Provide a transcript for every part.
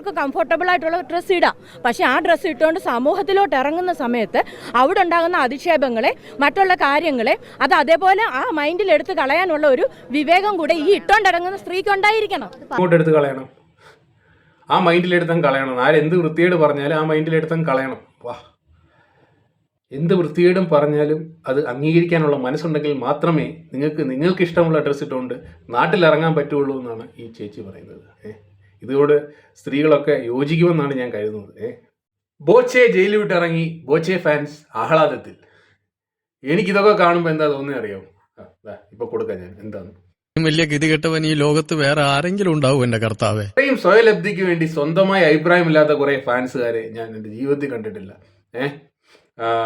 അവർക്ക് കംഫർട്ടബിൾ ആയിട്ടുള്ള ഡ്രസ്സ് ഇടാം. പക്ഷേ ആ ഡ്രസ്സ് ഇട്ടുകൊണ്ട് സമൂഹത്തിലോട്ട് ഇറങ്ങുന്ന സമയത്ത് അവിടെ ഉണ്ടാകുന്ന അധിക്ഷേപങ്ങളെ മറ്റുള്ള കാര്യങ്ങളെ അത് അതേപോലെ ആ മൈൻഡിൽ എടുത്ത് കളയാനുള്ള ഒരു വിവേകം കൂടെ ഈ ഇട്ടുകൊണ്ടിറങ്ങുന്ന സ്ത്രീക്ക് ഉണ്ടായിരിക്കണം. കളയണം. ആ മൈൻഡിലെടുത്തം കളയണം. ആരെന്ത് വൃത്തികേട് പറഞ്ഞാലും ആ മൈൻഡിലെടുത്തം കളയണം. വാ. എന്ത് വൃത്തികേടും പറഞ്ഞാലും അത് അംഗീകരിക്കാനുള്ള മനസ്സുണ്ടെങ്കിൽ മാത്രമേ നിങ്ങൾക്ക് നിങ്ങൾക്ക് ഇഷ്ടമുള്ള ഡ്രസ്സ് ഇട്ടുകൊണ്ട് നാട്ടിലിറങ്ങാൻ പറ്റുള്ളൂ എന്നാണ് ഈ ചേച്ചി പറയുന്നത്. ഏ? ഇതോട് സ്ത്രീകളൊക്കെ യോജിക്കുമെന്നാണ് ഞാൻ കരുതുന്നത്. ഏ ബോച്ചെ ജയിലിൽ വിട്ടിറങ്ങി ബോച്ചെ ഫാൻസ് ആഹ്ലാദത്തിൽ. എനിക്കിതൊക്കെ കാണുമ്പോൾ എന്താ തോന്നുന്നത് അറിയാമോ ദാ, ഇപ്പൊ കൊടുക്കാം ഞാൻ. എന്താണ്? വലിയ ഗതികെട്ടവൻ ഈ ലോകത്ത് വേറെ ആരെങ്കിലും ഉണ്ടാവും എന്റെ കർത്താവെ. ഇത്രയും സ്വയലബ്ധിക്ക് വേണ്ടി സ്വന്തമായി അഭിപ്രായമില്ലാത്ത കുറെ ഫാൻസുകാരെ ഞാൻ എന്റെ ജീവിതത്തിൽ കണ്ടിട്ടില്ല. ഏഹ്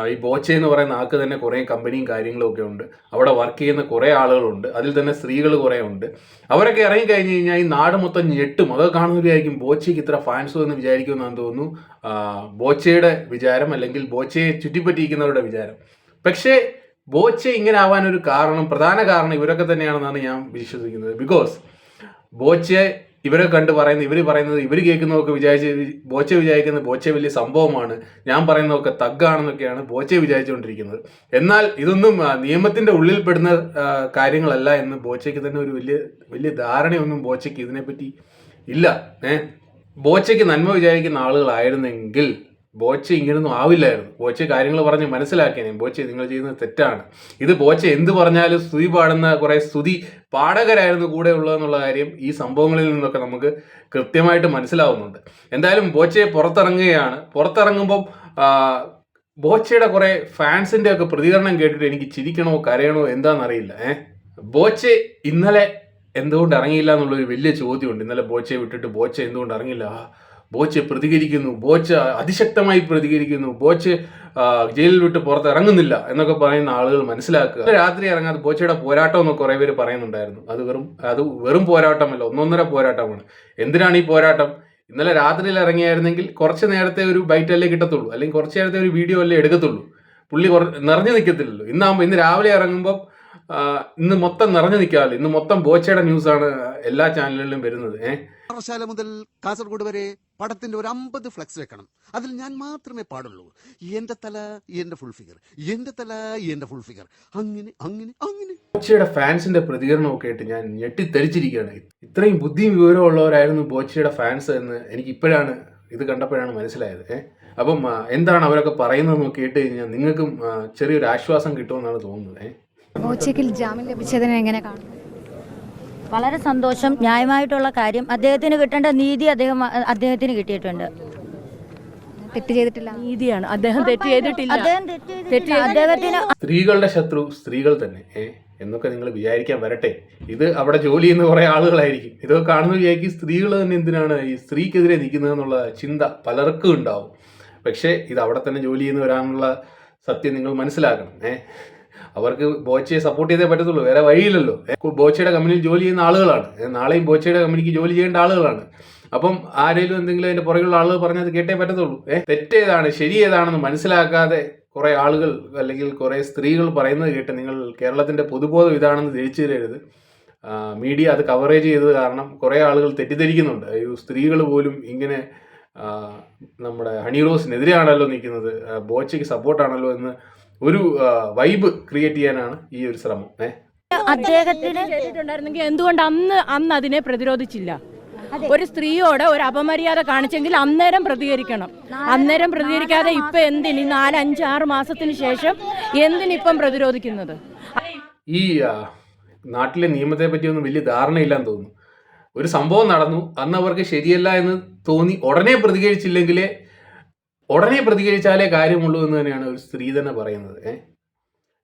ഈ ബോച്ചെ എന്ന് പറയുന്ന ആൾക്ക് തന്നെ കുറേ കമ്പനിയും കാര്യങ്ങളും ഒക്കെ ഉണ്ട്. അവിടെ വർക്ക് ചെയ്യുന്ന കുറേ ആളുകളുണ്ട്. അതിൽ തന്നെ സ്ത്രീകൾ കുറേ ഉണ്ട്. അവരൊക്കെ ഇറങ്ങി കഴിഞ്ഞ് കഴിഞ്ഞാൽ ഈ നാട് മൊത്തം ഞെട്ടും. അതൊക്കെ കാണുന്നവരായിരിക്കും ബോച്ചയ്ക്ക് ഇത്ര ഫാൻസ് എന്ന് വിചാരിക്കുമെന്നാണ് തോന്നുന്നു. ബോച്ചയുടെ വിചാരം അല്ലെങ്കിൽ ബോച്ചയെ ചുറ്റിപ്പറ്റിയിരിക്കുന്നവരുടെ വിചാരം. പക്ഷേ ബോച്ചെ ഇങ്ങനെ ആവാൻ ഒരു കാരണം പ്രധാന കാരണം ഇവരൊക്കെ തന്നെയാണെന്നാണ് ഞാൻ വിശ്വസിക്കുന്നത്. ബിക്കോസ് ബോച്ചെ ഇവരെ കണ്ട് പറയുന്നത് ഇവർ പറയുന്നത് ഇവർ കേൾക്കുന്നതൊക്കെ വിചാരിച്ച് ബോച്ചെ വിചാരിക്കുന്നത് ബോച്ചെ വലിയ സംഭവമാണ്. ഞാൻ പറയുന്നതൊക്കെ തഗ്ഗാണെന്നൊക്കെയാണ് ബോച്ചെ വിചാരിച്ചുകൊണ്ടിരിക്കുന്നത്. എന്നാൽ ഇതൊന്നും നിയമത്തിന്റെ ഉള്ളിൽ പെടുന്ന കാര്യങ്ങളല്ല എന്ന് ബോച്ചയ്ക്ക് തന്നെ ഒരു വലിയ വലിയ ധാരണയൊന്നും ബോച്ചയ്ക്ക് ഇതിനെപ്പറ്റി ഇല്ല. ഏഹ് ബോച്ചയ്ക്ക് നന്മ വിചാരിക്കുന്ന ആളുകളായിരുന്നെങ്കിൽ ബോച്ച ഇങ്ങനൊന്നും ആവില്ലായിരുന്നു. ബോച്ച കാര്യങ്ങൾ പറഞ്ഞ് മനസ്സിലാക്കിയേ ബോച്ച നിങ്ങൾ ചെയ്യുന്നത് തെറ്റാണ്. ഇത് ബോച്ച എന്ത് പറഞ്ഞാലും സ്തുതി പാടുന്ന കുറെ സ്തുതി പാടകരായിരുന്നു കൂടെ ഉള്ളതെന്നുള്ള കാര്യം ഈ സംഭവങ്ങളിൽ നിന്നൊക്കെ നമുക്ക് കൃത്യമായിട്ട് മനസ്സിലാവുന്നുണ്ട്. എന്തായാലും ബോച്ചയെ പുറത്തിറങ്ങുകയാണ്. പുറത്തിറങ്ങുമ്പം ബോച്ചയുടെ കുറെ ഫാൻസിന്റെ ഒക്കെ പ്രതികരണം കേട്ടിട്ട് എനിക്ക് ചിരിക്കണോ കരയണോ എന്താണെന്നറിയില്ല. ഏഹ് ബോച്ചെ ഇന്നലെ എന്തുകൊണ്ട് ഇറങ്ങിയില്ല എന്നുള്ളൊരു വലിയ ചോദ്യമുണ്ട്. ഇന്നലെ ബോച്ചയെ വിട്ടിട്ട് ബോച്ച എന്തുകൊണ്ട് ഇറങ്ങില്ല ബോച്ച പ്രതികരിക്കുന്നു ബോച്ച് അതിശക്തമായി പ്രതികരിക്കുന്നു ബോച്ച് ജയിലിൽ വിട്ട് പുറത്ത് ഇറങ്ങുന്നില്ല എന്നൊക്കെ പറയുന്ന ആളുകൾ മനസ്സിലാക്കുക. രാത്രി ഇറങ്ങാതെ ബോച്ചയുടെ പോരാട്ടം എന്ന് കുറെ പേര് പറയുന്നുണ്ടായിരുന്നു. അത് വെറും അത് വെറും പോരാട്ടമല്ല ഒന്നൊന്നര പോരാട്ടമാണ്. എന്തിനാണ് ഈ പോരാട്ടം? ഇന്നലെ രാത്രിയിൽ ഇറങ്ങിയായിരുന്നെങ്കിൽ കുറച്ച് നേരത്തെ ഒരു ബൈറ്റ് അല്ലേ കിട്ടത്തുള്ളൂ. അല്ലെങ്കിൽ കുറച്ച് നേരത്തെ ഒരു വീഡിയോ അല്ലേ എടുക്കത്തുള്ളൂ. പുള്ളി കുറ നിറഞ്ഞു നിൽക്കത്തില്ലല്ലോ. ഇന്നാകുമ്പോൾ ഇന്ന് രാവിലെ ഇറങ്ങുമ്പോൾ ഇന്ന് മൊത്തം നിറഞ്ഞു നിൽക്കാമല്ലോ ഇന്ന് മൊത്തം ബോച്ചയുടെ ന്യൂസാണ് എല്ലാ ചാനലുകളിലും വരുന്നത്. ഏഹ് മുതൽ കാസർഗോഡ് വരെ പടത്തിന്റെ ഒരു അമ്പത് ഫ്ലക്സ് വെക്കണം. അതിൽ ഞാൻ മാത്രമേ പാടുള്ളൂ. എന്റെ തല എന്റെ ഫുൾ ഫിഗർ എന്റെ തല എന്റെ ഫുൾ ഫിഗർ അങ്ങനെ അങ്ങനെ അങ്ങനെ. ബോച്ചയുടെ ഫാൻസിന്റെ പ്രതികരണമൊക്കെ ആയിട്ട് ഞാൻ ഞെട്ടിത്തെറിച്ചിരിക്കുകയാണ്. ഇത്രയും ബുദ്ധിയും വിവരവും ഉള്ളവരായിരുന്നു ബോച്ചയുടെ ഫാൻസ് എന്ന് എനിക്ക് ഇപ്പോഴാണ് ഇത് കണ്ടപ്പോഴാണ് മനസ്സിലായത്. ഏഹ് അപ്പം എന്താണ് അവരൊക്കെ പറയുന്നതെന്ന് കേട്ട് കഴിഞ്ഞാൽ നിങ്ങൾക്കും ചെറിയൊരു ആശ്വാസം കിട്ടുമെന്നാണ് തോന്നുന്നത്. ഏഹ് ബോച്ചയ്ക്ക് ജാമ്യം ലഭിച്ചതിനെ എങ്ങനെ കാണുന്നു വളരെ സന്തോഷം. ന്യായമായിട്ടുള്ള കാര്യം. അദ്ദേഹത്തിന് കിട്ടേണ്ട നീതി അദ്ദേഹം അദ്ദേഹത്തിന് കിട്ടിയിട്ടുണ്ട്. തെറ്റ് ചെയ്തിട്ടില്ല. നീതിയാണ്. അദ്ദേഹം തെറ്റ് ചെയ്തിട്ടില്ല. അദ്ദേഹം തെറ്റ്. അദ്ദേഹത്തിന് സ്ത്രീകളുടെ ശത്രു സ്ത്രീകൾ തന്നെ. ഏ എന്നൊക്കെ നിങ്ങൾ വിചാരിക്കാൻ വരട്ടെ. ഇത് അവിടെ ജോലി ചെയ്യുന്ന കുറെ ആളുകളായിരിക്കും. ഇതൊക്കെ കാണുന്ന വിചാരിക്കും സ്ത്രീകൾ തന്നെ എന്തിനാണ് ഈ സ്ത്രീക്കെതിരെ നിൽക്കുന്നത് എന്നുള്ള ചിന്ത പലർക്കും ഉണ്ടാവും. പക്ഷേ ഇത് അവിടെ തന്നെ ജോലി ചെയ്യുന്നവരാണെന്നുള്ള സത്യം നിങ്ങൾ മനസ്സിലാക്കണം. ഏ അവർക്ക് ബോച്ചയെ സപ്പോർട്ട് ചെയ്തേ പറ്റത്തുള്ളൂ. വേറെ വഴിയില്ലല്ലോ. ബോച്ചയുടെ കമ്പനിയിൽ ജോലി ചെയ്യുന്ന ആളുകളാണ്. നാളെയും ബോച്ചയുടെ കമ്പനിക്ക് ജോലി ചെയ്യേണ്ട ആളുകളാണ്. അപ്പം ആരെങ്കിലും എന്തെങ്കിലും അതിന്റെ പുറകിലുള്ള ആളുകൾ പറഞ്ഞത് കേട്ടേ പറ്റത്തുള്ളൂ. ഏഹ് തെറ്റേതാണ് ശരി ഏതാണെന്ന് മനസ്സിലാക്കാതെ കുറെ ആളുകൾ അല്ലെങ്കിൽ കുറെ സ്ത്രീകൾ പറയുന്നത് കേട്ട് നിങ്ങൾ കേരളത്തിന്റെ പൊതുബോധം ഇതാണെന്ന് തിരിച്ചു തരരുത്. മീഡിയ അത് കവറേജ് ചെയ്തത് കാരണം കുറെ ആളുകൾ തെറ്റിദ്ധരിക്കുന്നുണ്ട്. ഈ സ്ത്രീകൾ പോലും ഇങ്ങനെ നമ്മുടെ ഹണി റോസിനെതിരെയാണല്ലോ നിൽക്കുന്നത്. ബോച്ചയ്ക്ക് സപ്പോർട്ടാണല്ലോ എന്ന് ഒരു വൈബ് ക്രിയേറ്റ് ചെയ്യാനാണ് ഈ ഒരു ശ്രമം. ഏഹ് അദ്ദേഹത്തിന് ചെയ്തിട്ടുണ്ടായിരുന്നെങ്കിൽ എന്തുകൊണ്ട് അന്ന് അന്ന് അതിനെ പ്രതിരോധിച്ചില്ല? ഒരു സ്ത്രീയോട് ഒരു അപമര്യാദ കാണിച്ചെങ്കിൽ അന്നേരം പ്രതികരിക്കണം. അന്നേരം പ്രതികരിക്കാതെ ഇപ്പൊ എന്തിന്? ഈ നാല് അഞ്ച് ആറ് മാസത്തിന് ശേഷം എന്തിനിപ്പം പ്രതിരോധിക്കുന്നത്? ഈ നാട്ടിലെ നിയമത്തെ പറ്റിയൊന്നും വലിയ ധാരണയില്ലാന്ന് തോന്നുന്നു. ഒരു സംഭവം നടന്നു. അന്ന് അവർക്ക് ശരിയല്ല എന്ന് തോന്നി. ഉടനെ പ്രതികരിച്ചില്ലെങ്കിലേ ഉടനെ പ്രതികരിച്ചാലേ കാര്യമുള്ളൂ എന്ന് തന്നെയാണ് ഒരു സ്ത്രീ തന്നെ പറയുന്നത്. ഏഹ്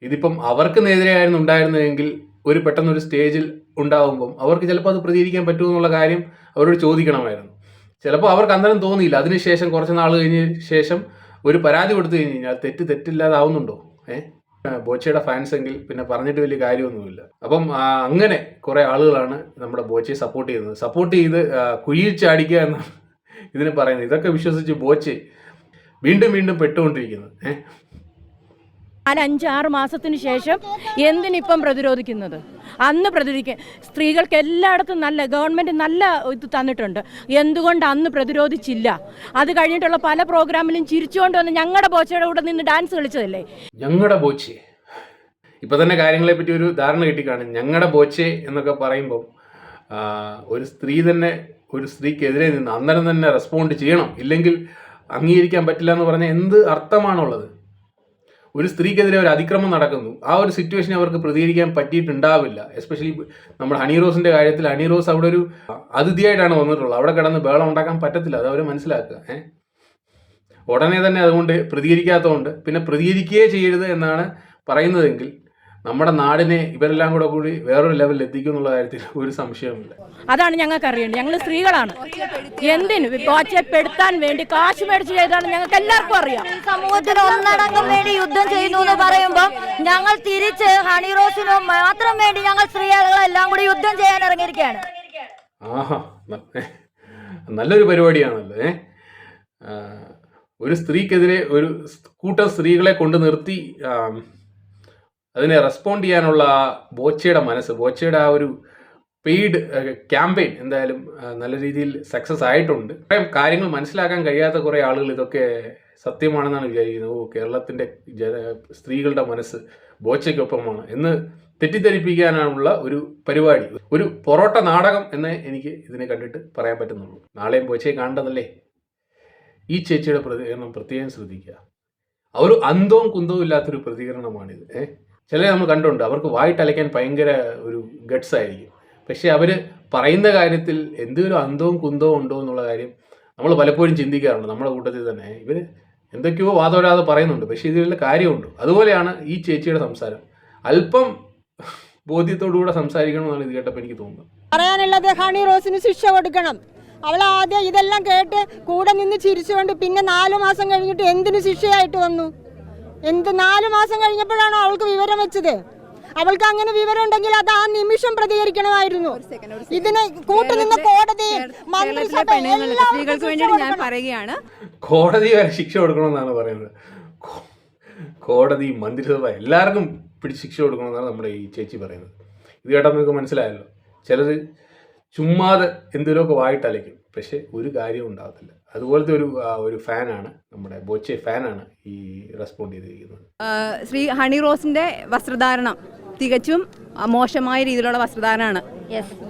ഇതിപ്പം അവർക്ക് നേരെയായിരുന്നു ഉണ്ടായിരുന്നതെങ്കിൽ ഒരു പെട്ടെന്ന് ഒരു സ്റ്റേജിൽ ഉണ്ടാവുമ്പം അവർക്ക് ചിലപ്പോൾ അത് പ്രതികരിക്കാൻ പറ്റുമെന്നുള്ള കാര്യം അവരോട് ചോദിക്കണമായിരുന്നു. ചിലപ്പോൾ അവർക്ക് അന്നേരം തോന്നിയില്ല. അതിനുശേഷം കുറച്ച് നാൾ കഴിഞ്ഞ ശേഷം ഒരു പരാതി കൊടുത്തു കഴിഞ്ഞ് കഴിഞ്ഞാൽ തെറ്റ് തെറ്റില്ലാതാവുന്നുണ്ടോ? ഏഹ് ബോച്ചയുടെ ഫാൻസ് എങ്കിൽ പിന്നെ പറഞ്ഞിട്ട് വലിയ കാര്യമൊന്നുമില്ല. അപ്പം അങ്ങനെ കുറെ ആളുകളാണ് നമ്മുടെ ബോച്ചയെ സപ്പോർട്ട് ചെയ്യുന്നത്. സപ്പോർട്ട് ചെയ്ത് കുഴിയിൽ എന്നാണ് ഇതിന് പറയുന്നത്. ഇതൊക്കെ വിശ്വസിച്ച് ബോച്ചെ വീണ്ടും വീണ്ടും പെട്ടുകൊണ്ടിരിക്കുന്നത് ഏഹ് അഞ്ചാറ് മാസത്തിന് ശേഷം എന്തിനിപ്പം പ്രതിരോധിക്കുന്നത്? അന്ന് പ്രതിരോധിക്കുക സ്ത്രീകൾക്ക് എല്ലായിടത്തും നല്ല ഗവൺമെന്റ് നല്ല ഇത് തന്നിട്ടുണ്ട്. എന്തുകൊണ്ട് അന്ന് പ്രതിരോധിച്ചില്ല? അത് കഴിഞ്ഞിട്ടുള്ള പല പ്രോഗ്രാമിലും ചിരിച്ചുകൊണ്ട് വന്ന് ഞങ്ങളുടെ ബോച്ചയുടെ കൂടെ നിന്ന് ഡാൻസ് കളിച്ചതല്ലേ? ഞങ്ങളുടെ ബോച്ചെ. ഇപ്പൊ തന്നെ കാര്യങ്ങളെ പറ്റി ഒരു ധാരണ കിട്ടിക്കാണും. ഞങ്ങളുടെ ബോച്ചെ എന്നൊക്കെ പറയുമ്പോൾ ഒരു സ്ത്രീ തന്നെ ഒരു സ്ത്രീക്കെതിരെ നിന്ന് അന്നേരം തന്നെ റെസ്പോണ്ട് ചെയ്യണം. ഇല്ലെങ്കിൽ അംഗീകരിക്കാൻ പറ്റില്ല എന്ന് പറഞ്ഞാൽ എന്ത് അർത്ഥമാണുള്ളത്? ഒരു സ്ത്രീക്കെതിരെ ഒരു അതിക്രമം നടക്കുന്നു. ആ ഒരു സിറ്റുവേഷൻ അവർക്ക് പ്രതികരിക്കാൻ പറ്റിയിട്ടുണ്ടാവില്ല. എസ്പെഷ്യലി നമ്മുടെ ഹണി റോസിന്റെ കാര്യത്തിൽ ഹണി റോസ് അവിടെ ഒരു അതിഥിയായിട്ടാണ് വന്നിട്ടുള്ളത്. അവിടെ കിടന്ന് ബഹളം ഉണ്ടാക്കാൻ പറ്റത്തില്ല. അത് അവർ മനസ്സിലാക്കുക. ഏഹ് ഉടനെ തന്നെ അതുകൊണ്ട് പ്രതികരിക്കാത്തതുകൊണ്ട് പിന്നെ പ്രതികരിക്കുകയേ ചെയ്യരുത് എന്നാണ് പറയുന്നതെങ്കിൽ നമ്മുടെ നാടിനെ ഇവരെല്ലാം കൂടെ കൂടി വേറൊരു ലെവലിൽ എത്തിക്കും എന്നുള്ള കാര്യത്തിൽ ഒരു സംശയവുമില്ല. അതാണ് ഞങ്ങൾക്ക് അറിയേണ്ടത്. ഞങ്ങൾ സ്ത്രീകളാണ്. എന്തിനു പെടുത്താൻ വേണ്ടി കാശ് മേടിച്ച് ചെയ്താണ് ഞങ്ങൾക്ക് എല്ലാവർക്കും അറിയാം. സമൂഹത്തിൽ ഒന്നടങ്കം വേണ്ടി യുദ്ധം ചെയ്യുന്നു എന്ന് പറയുമ്പോൾ ഞങ്ങൾ തിരിച്ച് ഹണി റോസിനോ മാത്രം വേണ്ടി ഞങ്ങൾ സ്ത്രീകളെല്ലാം കൂടി യുദ്ധം ചെയ്യാൻ ഇറങ്ങിയിരിക്കുകയാണ്. ആഹാ നല്ലൊരു പരിപാടിയാണല്ലോ ഏ? ഒരു സ്ത്രീക്കെതിരെ ഒരു കൂട്ടം സ്ത്രീകളെ കൊണ്ട് നിർത്തി അതിനെ റെസ്പോണ്ട് ചെയ്യാനുള്ള ബോച്ചയുടെ മനസ്സ് ബോച്ചയുടെ ആ ഒരു പെയ്ഡ് ക്യാമ്പയിൻ എന്തായാലും നല്ല രീതിയിൽ സക്സസ് ആയിട്ടുണ്ട്. കാര്യങ്ങൾ മനസ്സിലാക്കാൻ കഴിയാത്ത കുറേ ആളുകൾ ഇതൊക്കെ സത്യമാണെന്നാണ് വിചാരിക്കുന്നത്. ഓ കേരളത്തിന്റെ സ്ത്രീകളുടെ മനസ്സ് ബോച്ചയ്ക്കൊപ്പമാണ് എന്ന് തെറ്റിദ്ധരിപ്പിക്കാനുള്ള ഒരു പരിപാടി ഒരു പൊറോട്ട നാടകം എന്ന് എനിക്ക് ഇതിനെ കണ്ടിട്ട് പറയാൻ പറ്റുന്നുള്ളൂ. നാളെയും ബോച്ചയെ കാണേണ്ടതല്ലേ? ഈ ചേച്ചിയുടെ പ്രതികരണം പ്രത്യേകം ശ്രദ്ധിക്കുക. ഒരു അന്തവും കുന്തവും ഇല്ലാത്തൊരു പ്രതികരണമാണിത് ഏഹ് ചിലരെ നമ്മൾ കണ്ടുണ്ട് അവർക്ക് വായിട്ടലയ്ക്കാൻ ഭയങ്കര ഒരു ഗട്ട്സ് ആയിരിക്കും. പക്ഷേ അവർ പറയുന്ന കാര്യത്തിൽ എന്തൊരു അന്തവും കുന്തവും ഉണ്ടോ എന്നുള്ള കാര്യം നമ്മൾ പലപ്പോഴും ചിന്തിക്കാറുണ്ട്. നമ്മുടെ കൂട്ടത്തിൽ തന്നെ. ഇവർ എന്തൊക്കെയോ വാദോരാതെ പറയുന്നുണ്ട്. പക്ഷേ ഇതിലുള്ള കാര്യമുണ്ട്. അതുപോലെയാണ് ഈ ചേച്ചിയുടെ സംസാരം. അല്പം ബോധ്യത്തോടുകൂടെ സംസാരിക്കണമെന്നാണ് ഇത് കേട്ടപ്പോൾ എനിക്ക് തോന്നുന്നത്. പറയാനുള്ളത് ഹണി റോസിന് ശിക്ഷ കൊടുക്കണം. അവൾ ആദ്യം ഇതെല്ലാം കേട്ട് കൂടെ നിന്ന് ചിരിച്ചുകൊണ്ട് പിന്നെ നാലു മാസം കഴിഞ്ഞിട്ട് എന്തിനു ശിക്ഷയായിട്ട് വന്നു? എന്ത് നാല് മാസം കഴിഞ്ഞപ്പോഴാണോ അവൾക്ക് വിവരം വെച്ചത്? അവൾക്ക് അങ്ങനെ വിവരം ഉണ്ടെങ്കിൽ അത് ആ നിമിഷം പ്രതികരിക്കണമായിരുന്നു. ഇതിന് കൂട്ടുനിന്ന കോടതി സ്ത്രീകൾക്ക് ഞാൻ പറയുകയാണ്. കോടതി വരെ ശിക്ഷ കൊടുക്കണമെന്നാണ് പറയുന്നത്. കോടതി മന്ത്രിസഭ എല്ലാവർക്കും പിടിച്ച് ശിക്ഷ കൊടുക്കണമെന്നാണ് നമ്മുടെ ഈ ചേച്ചി പറയുന്നത്. ഇത് കേട്ടാൽ നിങ്ങൾക്ക് മനസ്സിലായല്ലോ. ചിലർ ചുമ്മാതെ എന്തെങ്കിലുമൊക്കെ വായിട്ടലയ്ക്കും. പക്ഷെ ഒരു കാര്യവും ഉണ്ടാകത്തില്ല. അതുപോലത്തെ ഒരു ഒരു ഫാനാണ് നമ്മുടെ ബോച്ചെ ഫാനാണ് ഈ റെസ്പോണ്ട് ചെയ്തിരിക്കുന്നത്. ശ്രീ ഹണി റോസിന്റെ വസ്ത്രധാരണം തികച്ചും മോശമായ രീതിയിലുള്ള വസ്ത്രധാരണമാണ്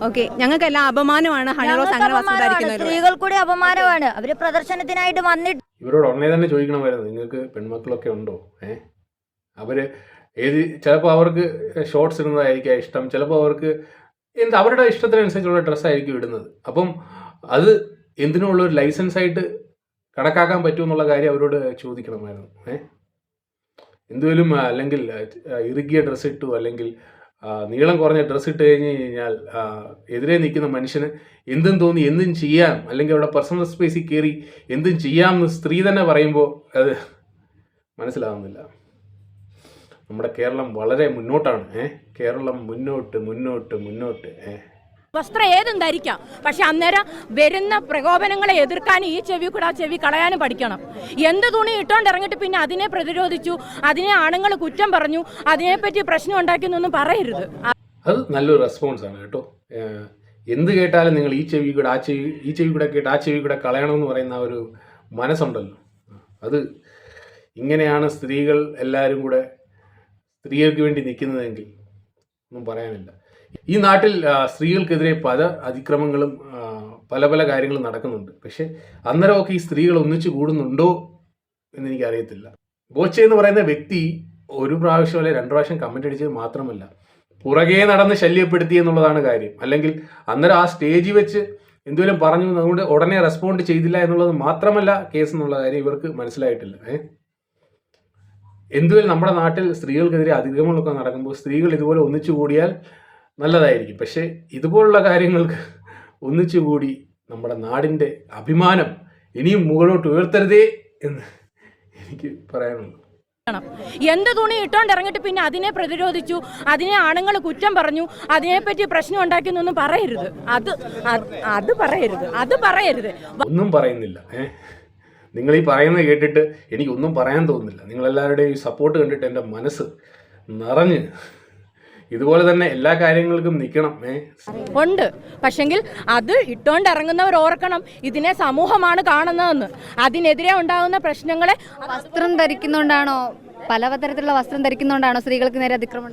ഓക്കെ ഞങ്ങൾക്ക് എല്ലാം അപമാനമാണ് ഹണി റോസ് അങ്ങനെ വസ്ത്രധാരിക്കുന്നത് സ്ത്രീകൾ കൂടി അപമാനമാണ്. അവർ പ്രദർശനത്തിനായിട്ട് വന്നിട്ട് ഇവരോട് ഉടനെ തന്നെ ചോദിക്കണമായിരുന്നു നിങ്ങൾക്ക് പെൺമക്കളൊക്കെ ഉണ്ടോ? ഏ? അവർ ഏത് ചിലപ്പോൾ അവർക്ക് ഷോർട്സ് ഇടുന്നതായിരിക്കാം ഇഷ്ടം ചിലപ്പോൾ അവർക്ക് എന്താ അവരുടെ ഇഷ്ടത്തിനനുസരിച്ചുള്ള ഡ്രസ്സായിരിക്കും ഇടുന്നത്. അപ്പം അത് എന്തിനുള്ള ഒരു ലൈസൻസ് ആയിട്ട് കണക്കാക്കാൻ പറ്റുമെന്നുള്ള കാര്യം അവരോട് ചോദിക്കണമായിരുന്നു. ഏഹ് എന്തുവരും അല്ലെങ്കിൽ ഇറുകിയ ഡ്രസ്സ് ഇട്ടു അല്ലെങ്കിൽ നീളം കുറഞ്ഞ ഡ്രസ്സ് ഇട്ട് കഴിഞ്ഞ് കഴിഞ്ഞാൽ എതിരെ നിൽക്കുന്ന മനുഷ്യന് എന്തും തോന്നി എന്തും ചെയ്യാം അല്ലെങ്കിൽ അവിടെ പേഴ്സണൽ സ്പേസിൽ കയറി എന്തും ചെയ്യാം എന്ന് സ്ത്രീ തന്നെ പറയുമ്പോൾ അത് മനസ്സിലാവുന്നില്ല. നമ്മുടെ കേരളം വളരെ മുന്നോട്ടാണ്. ഏഹ് കേരളം മുന്നോട്ട് മുന്നോട്ട് മുന്നോട്ട് ഏ? വസ്ത്രം ഏതും ധരിക്കാം പക്ഷെ അന്നേരം വരുന്ന പ്രകോപനങ്ങളെ എതിർക്കാൻ ഈ ചെവി കൂടെ ആ ചെവി കളയാനും പഠിക്കണം. എന്ത് തുണി ഇട്ടോണ്ട് ഇറങ്ങിയിട്ട് പിന്നെ അതിനെ പ്രതിരോധിച്ചു അതിനെ ആണുങ്ങൾ കുറ്റം പറഞ്ഞു അതിനെപ്പറ്റി പ്രശ്നം ഉണ്ടാക്കിയെന്നൊന്നും പറയരുത്. അത് നല്ലൊരു റെസ്പോൺസ് ആണ് കേട്ടോ. എന്ത് കേട്ടാലും നിങ്ങൾ ഈ ചെവി കൂടെ ആ ചെവി ഈ ചെവി കൂടെ കേട്ട് ആ ചെവി കൂടെ കളയണമെന്ന് പറയുന്ന ഒരു മനസ്സുണ്ടല്ലോ. അത് ഇങ്ങനെയാണ് സ്ത്രീകൾ എല്ലാവരും കൂടെ സ്ത്രീകൾക്ക് വേണ്ടി നിൽക്കുന്നതെങ്കിൽ ഒന്നും പറയാനില്ല. ഈ നാട്ടിൽ സ്ത്രീകൾക്കെതിരെ പല അതിക്രമങ്ങളും പല പല കാര്യങ്ങളും നടക്കുന്നുണ്ട്. പക്ഷെ അന്നേരമൊക്കെ ഈ സ്ത്രീകൾ ഒന്നിച്ചു കൂടുന്നുണ്ടോ എന്ന് എനിക്ക് അറിയത്തില്ല ബോച്ചെ എന്ന് പറയുന്ന വ്യക്തി ഒരു പ്രാവശ്യം അല്ലെ രണ്ടു പ്രാവശ്യം കമന്റ് അടിച്ചത് മാത്രമല്ല പുറകെ നടന്ന് ശല്യപ്പെടുത്തി എന്നുള്ളതാണ് കാര്യം. അല്ലെങ്കിൽ അന്നേരം ആ സ്റ്റേജിൽ വെച്ച് എന്തെങ്കിലും പറഞ്ഞു അതുകൊണ്ട് ഉടനെ റെസ്പോണ്ട് ചെയ്തില്ല എന്നുള്ളത് മാത്രമല്ല കേസ് എന്നുള്ള കാര്യം ഇവർക്ക് മനസ്സിലായിട്ടില്ല. ഏ? എന്തുവരെ നമ്മുടെ നാട്ടിൽ സ്ത്രീകൾക്കെതിരെ അതിക്രമങ്ങളൊക്കെ നടക്കുമ്പോൾ സ്ത്രീകൾ ഇതുപോലെ ഒന്നിച്ചു കൂടിയാൽ നല്ലതായിരിക്കും. പക്ഷേ ഇതുപോലുള്ള കാര്യങ്ങൾക്ക് ഒന്നിച്ചുകൂടി നമ്മുടെ നാടിന്റെ അഭിമാനം ഇനിയും മുകളോട്ട് ഉയർത്തരുതേ എന്ന് എനിക്ക് പറയാനുള്ളൂ എന്ത് തുണി ഇട്ടോണ്ട് ഇറങ്ങിട്ട് പിന്നെ അതിനെ പ്രതിരോധിച്ചു അതിനെ ആണുങ്ങൾ കുറ്റം പറഞ്ഞു അതിനെപ്പറ്റി പ്രശ്നം ഉണ്ടാക്കിയെന്നൊന്നും പറയരുത്. അത് അത് പറയരുത്. അത് പറയരുത്. ഒന്നും പറയുന്നില്ല. നിങ്ങൾ ഈ പറയുന്നത് കേട്ടിട്ട് എനിക്കൊന്നും പറയാൻ തോന്നുന്നില്ല. നിങ്ങളെല്ലാവരുടെയും സപ്പോർട്ട് കണ്ടിട്ട് എന്റെ മനസ്സ് നിറഞ്ഞ് ഇതുപോലെ തന്നെ എല്ലാ കാര്യങ്ങൾക്കും നിൽക്കണം ഉണ്ട്. പക്ഷെങ്കിൽ അത് ഇട്ടോണ്ട് ഇറങ്ങുന്നവർ ഓർക്കണം ഇതിനെ സമൂഹമാണ് കാണുന്നതെന്ന്. അതിനെതിരെ ഉണ്ടാകുന്ന പ്രശ്നങ്ങളെ വസ്ത്രം ധരിക്കുന്നോണ്ടാണോ? പല തരത്തിലുള്ള വസ്ത്രം ധരിക്കുന്നോണ്ടാണോ സ്ത്രീകൾക്ക് നേരെ അതിക്രമം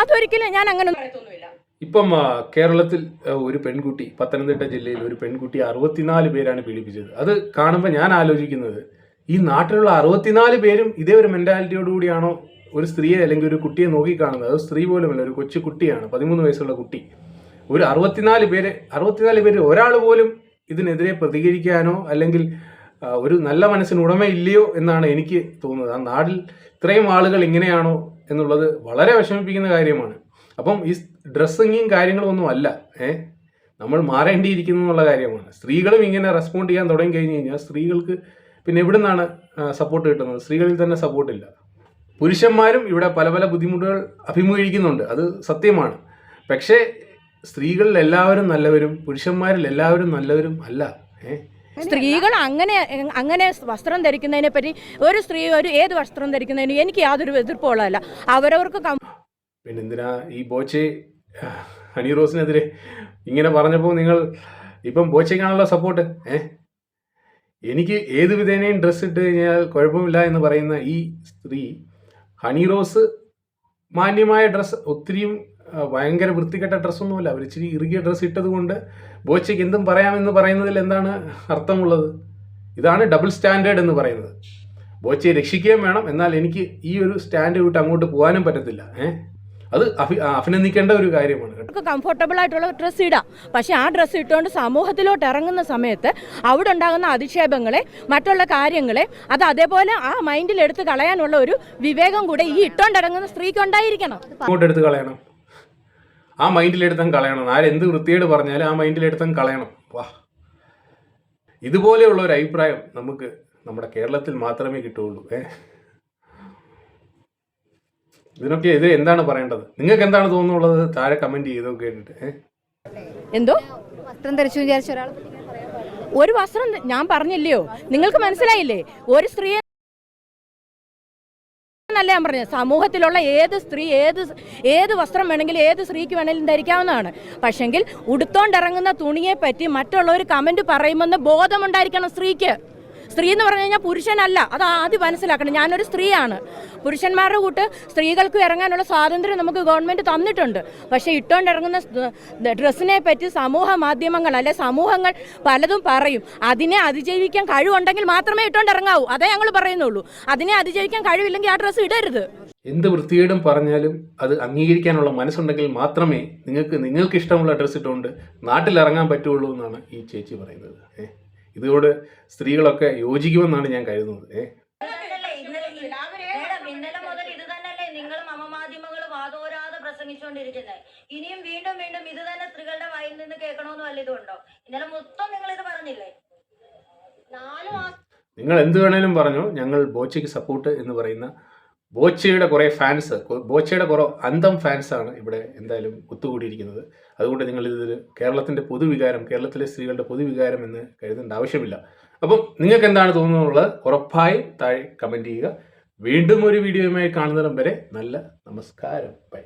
അതൊരിക്കലും ഞാൻ അങ്ങനെ പറയത്തൊന്നുമില്ല. ഇപ്പം കേരളത്തിൽ ഒരു പെൺകുട്ടി പത്തനംതിട്ട ജില്ലയിൽ ഒരു പെൺകുട്ടി അറുപത്തിനാല് പേരാണ് പീഡിപ്പിച്ചത്. അത് കാണുമ്പോൾ ഞാൻ ആലോചിക്കുന്നത് ഈ നാട്ടിലുള്ള അറുപത്തിനാല് പേരും ഇതേ ഒരു മെന്റാലിറ്റിയോട് കൂടിയാണോ ഒരു സ്ത്രീയെ അല്ലെങ്കിൽ ഒരു കുട്ടിയെ നോക്കിക്കാണുന്നത് അത് സ്ത്രീ പോലുമല്ല ഒരു കൊച്ചു കുട്ടിയാണ് പതിമൂന്ന് വയസ്സുള്ള കുട്ടി. ഒരു അറുപത്തിനാല് പേര് അറുപത്തിനാല് പേര് ഒരാൾ പോലും ഇതിനെതിരെ പ്രതികരിക്കാനോ അല്ലെങ്കിൽ ഒരു നല്ല മനസ്സിന് ഉടമയില്ലയോ എന്നാണ് എനിക്ക് തോന്നുന്നത്. ആ നാട്ടിൽ ഇത്രയും ആളുകൾ ഇങ്ങനെയാണോ എന്നുള്ളത് വളരെ വിഷമിപ്പിക്കുന്ന കാര്യമാണ്. അപ്പം ഈ ഡ്രസ്സിങ്ങും കാര്യങ്ങളും ഒന്നും അല്ല നമ്മൾ മാറേണ്ടിയിരിക്കുന്നു എന്നുള്ള കാര്യമാണ്. സ്ത്രീകളും ഇങ്ങനെ റെസ്പോണ്ട് ചെയ്യാൻ തുടങ്ങി കഴിഞ്ഞ് കഴിഞ്ഞാൽ സ്ത്രീകൾക്ക് പിന്നെ എവിടെ നിന്നാണ് സപ്പോർട്ട് കിട്ടുന്നത്? സ്ത്രീകളിൽ തന്നെ സപ്പോർട്ടില്ല. പുരുഷന്മാരും ഇവിടെ പല പല ബുദ്ധിമുട്ടുകൾ അഭിമുഖീകരിക്കുന്നുണ്ട്. അത് സത്യമാണ്. പക്ഷേ സ്ത്രീകളിൽ എല്ലാവരും നല്ലവരും പുരുഷന്മാരിൽ എല്ലാവരും നല്ലവരും അല്ല. സ്ത്രീകൾ അങ്ങനെ അങ്ങനെ വസ്ത്രം ധരിക്കുന്നതിനെ പറ്റി ഒരു സ്ത്രീ ഒരു ഏത് വസ്ത്രം ധരിക്കുന്നതിന് എനിക്ക് യാതൊരു എതിർപ്പുള്ളതല്ല. അവരവർക്ക് പിന്നെ എന്തിനാ ഈ ബോച്ചെ ഹണി റോസിനെതിരെ ഇങ്ങനെ പറഞ്ഞപ്പോൾ നിങ്ങൾ ഇപ്പം ബോച്ചയ്ക്കാണല്ലോ സപ്പോർട്ട് ഏ? എനിക്ക് ഏത് വിധേനയും ഡ്രസ്സ് ഇട്ട് കഴിഞ്ഞാൽ കുഴപ്പമില്ല എന്ന് പറയുന്ന ഈ സ്ത്രീ ഹണി റോസ് മാന്യമായ ഡ്രസ്സ് ഒത്തിരിയും ഭയങ്കര വൃത്തികെട്ട ഡ്രസ്സൊന്നുമല്ല. അവർ ഇച്ചിരി ഇറുകിയ ഡ്രസ്സ് ഇട്ടത് കൊണ്ട് ബോച്ചയ്ക്ക് എന്തും പറയാമെന്ന് പറയുന്നതിൽ എന്താണ് അർത്ഥമുള്ളത്? ഇതാണ് ഡബിൾ സ്റ്റാൻഡേർഡ് എന്ന് പറയുന്നത്. ബോച്ചയെ രക്ഷിക്കുകയും വേണം. എന്നാൽ എനിക്ക് ഈ ഒരു സ്റ്റാൻഡ് വിട്ട് അങ്ങോട്ട് പോകാനും പറ്റത്തില്ല. ഏ? അത് അഭി അഭിനന്ദിക്കേണ്ട ഒരു കാര്യമാണ് അവർക്ക് കംഫർട്ടബിൾ ആയിട്ടുള്ള ഡ്രസ്സ് ഇടാം. പക്ഷെ ആ ഡ്രസ്സ് ഇട്ടുകൊണ്ട് സമൂഹത്തിലോട്ട് ഇറങ്ങുന്ന സമയത്ത് അവിടെ ഉണ്ടാകുന്ന അധിക്ഷേപങ്ങളെ മറ്റുള്ള കാര്യങ്ങളെ അത് അതേപോലെ ആ മൈൻഡിൽ എടുത്ത് കളയാനുള്ള ഒരു വിവേകം കൂടെ ഈ ഇട്ടോണ്ട് ഇറങ്ങുന്ന സ്ത്രീക്ക് ഉണ്ടായിരിക്കണം. എടുത്ത് കളയണം. ആ മൈൻഡിലെടുത്തങ്ങ് കളയണം. ആരെന്ത് വൃത്തിയേട് പറഞ്ഞാലും ആ മൈൻഡിലെടുത്തങ്ങ് കളയണം. വാ. ഇതുപോലെയുള്ള ഒരു അഭിപ്രായം നമുക്ക് നമ്മുടെ കേരളത്തിൽ മാത്രമേ കിട്ടുകയുള്ളൂ. ഏ? ഇതിനൊക്കെ എതിരെ എന്താണ് പറയേണ്ടത്? നിങ്ങൾക്ക് എന്താണ് തോന്നുന്നുള്ളത്? താഴെ കമന്റ് ചെയ്തോ കേട്ടിട്ട് എന്തോ? വസ്ത്രം ധരിച്ചു വിചാരിച്ച ഒരാൾ ഒരു വസ്ത്രം ഞാൻ പറഞ്ഞില്ലയോ? നിങ്ങൾക്ക് മനസ്സിലായില്ലേ? ഒരു സ്ത്രീയെ എന്നല്ല ഞാൻ പറഞ്ഞത്. സമൂഹത്തിലുള്ള ഏത് സ്ത്രീ ഏത് ഏത് വസ്ത്രം വേണമെങ്കിലും ഏത് സ്ത്രീക്ക് വേണമെങ്കിലും ധരിക്കാവുന്നതാണ്. പക്ഷെങ്കിൽ ഉടുത്തോണ്ടിറങ്ങുന്ന തുണിയെ പറ്റി മറ്റുള്ളവർ കമന്റ് പറയുമെന്ന് ബോധമുണ്ടായിരിക്കണം സ്ത്രീക്ക്. സ്ത്രീ എന്ന് പറഞ്ഞു കഴിഞ്ഞാൽ പുരുഷനല്ല. അത് ആദ്യം മനസ്സിലാക്കണം. ഞാനൊരു സ്ത്രീയാണ്. പുരുഷന്മാരുടെ കൂട്ട് സ്ത്രീകൾക്ക് ഇറങ്ങാനുള്ള സ്വാതന്ത്ര്യം നമുക്ക് ഗവൺമെന്റ് തന്നിട്ടുണ്ട്. പക്ഷേ ഇട്ടുകൊണ്ടിറങ്ങുന്ന ഡ്രസ്സിനെ പറ്റി സമൂഹ മാധ്യമങ്ങൾ അല്ലെ സമൂഹങ്ങൾ പലതും പറയും. അതിനെ അതിജീവിക്കാൻ കഴിവുണ്ടെങ്കിൽ മാത്രമേ ഇട്ടുകൊണ്ടിറങ്ങാവൂ അതേ ഞങ്ങൾ പറയുന്നുള്ളൂ. അതിനെ അതിജീവിക്കാൻ കഴിവില്ലെങ്കിൽ ആ ഡ്രസ്സ് ഇടരുത്. എന്ത് വൃത്തികേടും പറഞ്ഞാലും അത് അംഗീകരിക്കാനുള്ള മനസ്സുണ്ടെങ്കിൽ മാത്രമേ നിങ്ങൾക്ക് നിങ്ങൾക്ക് ഇഷ്ടമുള്ള ഡ്രസ്സ് ഇട്ടുകൊണ്ട് നാട്ടിലിറങ്ങാൻ പറ്റുള്ളൂ എന്നാണ് ഈ ചേച്ചി പറയുന്നത്. ഇതോട് സ്ത്രീകളൊക്കെ യോജിക്കുമെന്നാണ് ഞാൻ കരുതുന്നത്. ഏ? ഇന്നലെ മുതൽ ഇത് തന്നെയല്ലേ നിങ്ങൾ മമമാധ്യമങ്ങൾ വാദോരാതെ പ്രസംഗിച്ചുകൊണ്ടിരിക്കുന്നത് ഇനിയും വീണ്ടും വീണ്ടും ഇത് തന്നെ സ്ത്രീകളുടെ വായിൽ നിന്ന് കേൾക്കണമെന്ന് വല്ല ഇതുണ്ടോ ഇന്നലെ മൊത്തം നിങ്ങൾ ഇത് പറഞ്ഞില്ലേ? നാല് മാസം നിങ്ങൾ എന്ത് വേണേലും പറഞ്ഞു. ഞങ്ങൾ ബോച്ചയ്ക്ക് സപ്പോർട്ട് എന്ന് പറയുന്ന ബോച്ചയുടെ കുറേ ഫാൻസ് ബോച്ചയുടെ കുറേ അന്തം ഫാൻസാണ് ഇവിടെ എന്തായാലും ഒത്തുകൂടിയിരിക്കുന്നത്. അതുകൊണ്ട് നിങ്ങൾ ഇത് കേരളത്തിന്റെ പൊതുവികാരം കേരളത്തിലെ സ്ത്രീകളുടെ പൊതുവികാരം എന്ന് കരുതേണ്ട ആവശ്യമില്ല. അപ്പം നിങ്ങൾക്ക് എന്താണ് തോന്നുന്നുള്ളത്? ഉറപ്പായും താഴെ കമന്റ് ചെയ്യുക. വീണ്ടും ഒരു വീഡിയോയുമായി കാണുന്നിടം വരെ നല്ല നമസ്കാരം. ബൈ